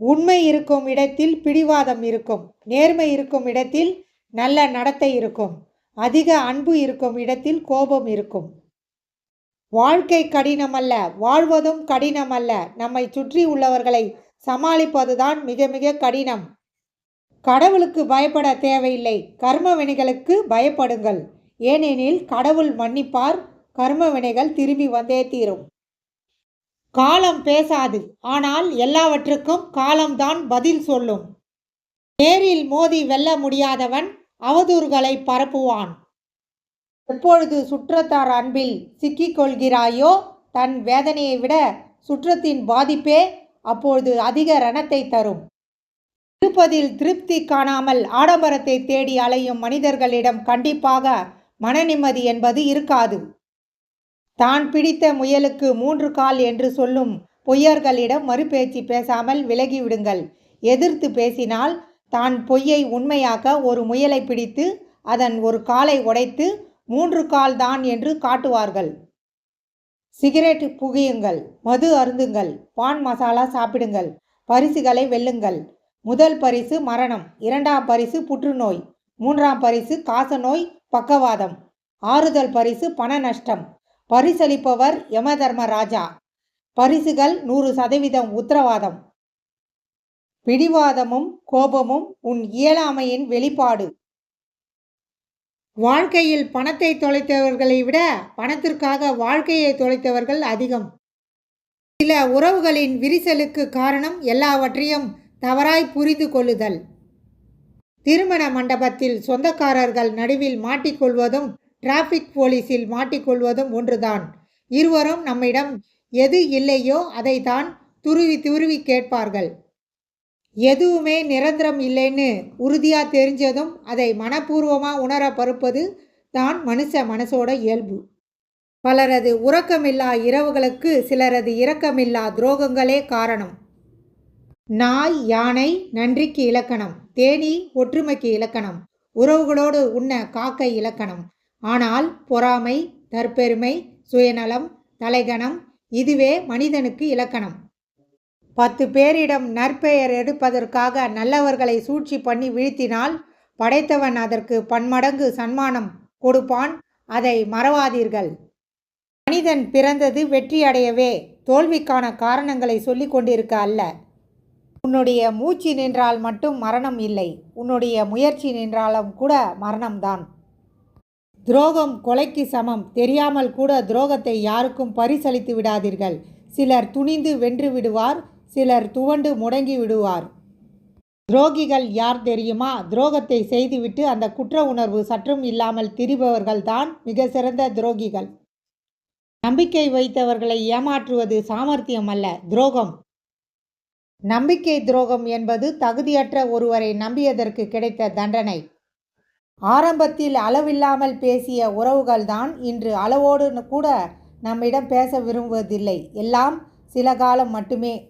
உண்மை இருக்கும் இடத்தில் பிடிவாதம் இருக்கும். நேர்மை இருக்கும் இடத்தில் நல்ல நடத்தை இருக்கும். அதிக அன்பு இருக்கும் இடத்தில் கோபம் இருக்கும். வாழ்க்கை கடினமல்ல வாழ்வதும் கடினமல்ல நம்மை சுற்றி உள்ளவர்களை சமாளிப்பதுதான் மிக மிக கடினம். கடவுளுக்கு பயப்பட தேவையில்லை. கர்ம வினைகளுக்கு பயப்படுங்கள். ஏனெனில் கடவுள் மன்னிப்பார் கர்மவினைகள் திரும்பி வந்தே தீரும். காலம் பேசாது. ஆனால் எல்லாவற்றுக்கும் காலம்தான் பதில் சொல்லும். நேரில் மோதி வெல்ல முடியாதவன் அவதூறுகளை பரப்புவான். எப்பொழுது சுற்றத்தார் அன்பில் சிக்கிக்கொள்கிறாயோ தன் வேதனையை விட சுற்றத்தின் பாதிப்பே அப்பொழுது அதிக ரணத்தை தரும். இருப்பதில் திருப்தி காணாமல் ஆடம்பரத்தை தேடி அலையும் மனிதர்களிடம் கண்டிப்பாக மனநிம்மதி என்பது இருக்காது. தான் பிடித்த முயலுக்கு மூன்று கால் என்று சொல்லும் பொய்யர்களிடம் மறுபேச்சு பேசாமல் விலகிவிடுங்கள். எதிர்த்து பேசினால் தான் பொய்யை உண்மையாக்க ஒரு முயலை பிடித்து அதன் ஒரு காலை உடைத்து மூன்று கால் தான் என்று காட்டுவார்கள். சிகரெட் புகியுங்கள் மது அருந்துங்கள் பான் மசாலா சாப்பிடுங்கள் பரிசுகளை வெல்லுங்கள். முதல் பரிசு மரணம் இரண்டாம் பரிசு புற்றுநோய் மூன்றாம் பரிசு காசநோய் பக்கவாதம் ஆறுதல் பரிசு பண நஷ்டம். பரிசளிப்பவர் யமதர்ம ராஜா பரிசுகள் நூறு சதவீதம் உத்தரவாதம். பிடிவாதமும் கோபமும் உன் இயலாமையின் வெளிப்பாடு. வாழ்க்கையில் பணத்தை தொலைத்தவர்களை விட பணத்திற்காக வாழ்க்கையை தொலைத்தவர்கள் அதிகம். சில உறவுகளின் விரிசலுக்கு காரணம் எல்லாவற்றையும் தவறாய் புரிந்து கொள்ளுதல். திருமண மண்டபத்தில் சொந்தக்காரர்கள் நடுவில் மாட்டிக்கொள்வதும் டிராஃபிக் போலீஸில் மாட்டிக்கொள்வதும் ஒன்றுதான். இருவரும் நம்மிடம் எது இல்லையோ அதை தான் துருவி துருவி கேட்பார்கள். எதுவுமே நிரந்தரம் இல்லைன்னு உறுதியாக தெரிஞ்சதும் அதை மனப்பூர்வமாக உணர பருப்பது தான் மனுஷ மனசோட இயல்பு. பலரது உறக்கமில்லா இரவுகளுக்கு சிலரது இரக்கமில்லா துரோகங்களே காரணம். நாய் யானை நன்றிக்கு இலக்கணம். தேனி ஒற்றுமைக்கு இலக்கணம். உறவுகளோடு உண்ண காக்கை இலக்கணம். ஆனால் பொறாமை தற்பெருமை சுயநலம் தலைகணம் இதுவே மனிதனுக்கு இலக்கணம். பத்து பேரிடம் நற்பெயர் எடுப்பதற்காக நல்லவர்களை சூழ்ச்சி பண்ணி வீழ்த்தினால் படைத்தவன் அதற்கு பன்மடங்கு சன்மானம் கொடுப்பான். அதை மறவாதீர்கள். மனிதன் பிறந்தது வெற்றியடையவே தோல்விக்கான காரணங்களை சொல்லி கொண்டிருக்க அல்ல. உன்னுடைய மூச்சு நின்றால் மட்டும் மரணம் இல்லை. உன்னுடைய முயற்சி நின்றாலும் கூட மரணம்தான். துரோகம் கொலைக்கு சமம். தெரியாமல் கூட துரோகத்தை யாருக்கும் பரிசளித்து விடாதீர்கள். சிலர் துணிந்து வென்று விடுவார் சிலர் துவண்டு முடங்கி விடுவார். துரோகிகள் யார் தெரியுமா? துரோகத்தை செய்துவிட்டு அந்த குற்ற உணர்வு சற்றும் இல்லாமல் திரிபவர்கள்தான் மிக சிறந்த துரோகிகள். நம்பிக்கை வைத்தவர்களை ஏமாற்றுவது சாமர்த்தியம் அல்ல துரோகம். நம்பிக்கை துரோகம் என்பது தகுதியற்ற ஒருவரை நம்பியதற்கு கிடைத்த தண்டனை. ஆரம்பத்தில் அளவில்லாமல் பேசிய உறவுகள்தான் இன்று அளவோடு கூட நம்மிடம் பேச விரும்புவதில்லை. எல்லாம் சில காலம் மட்டுமே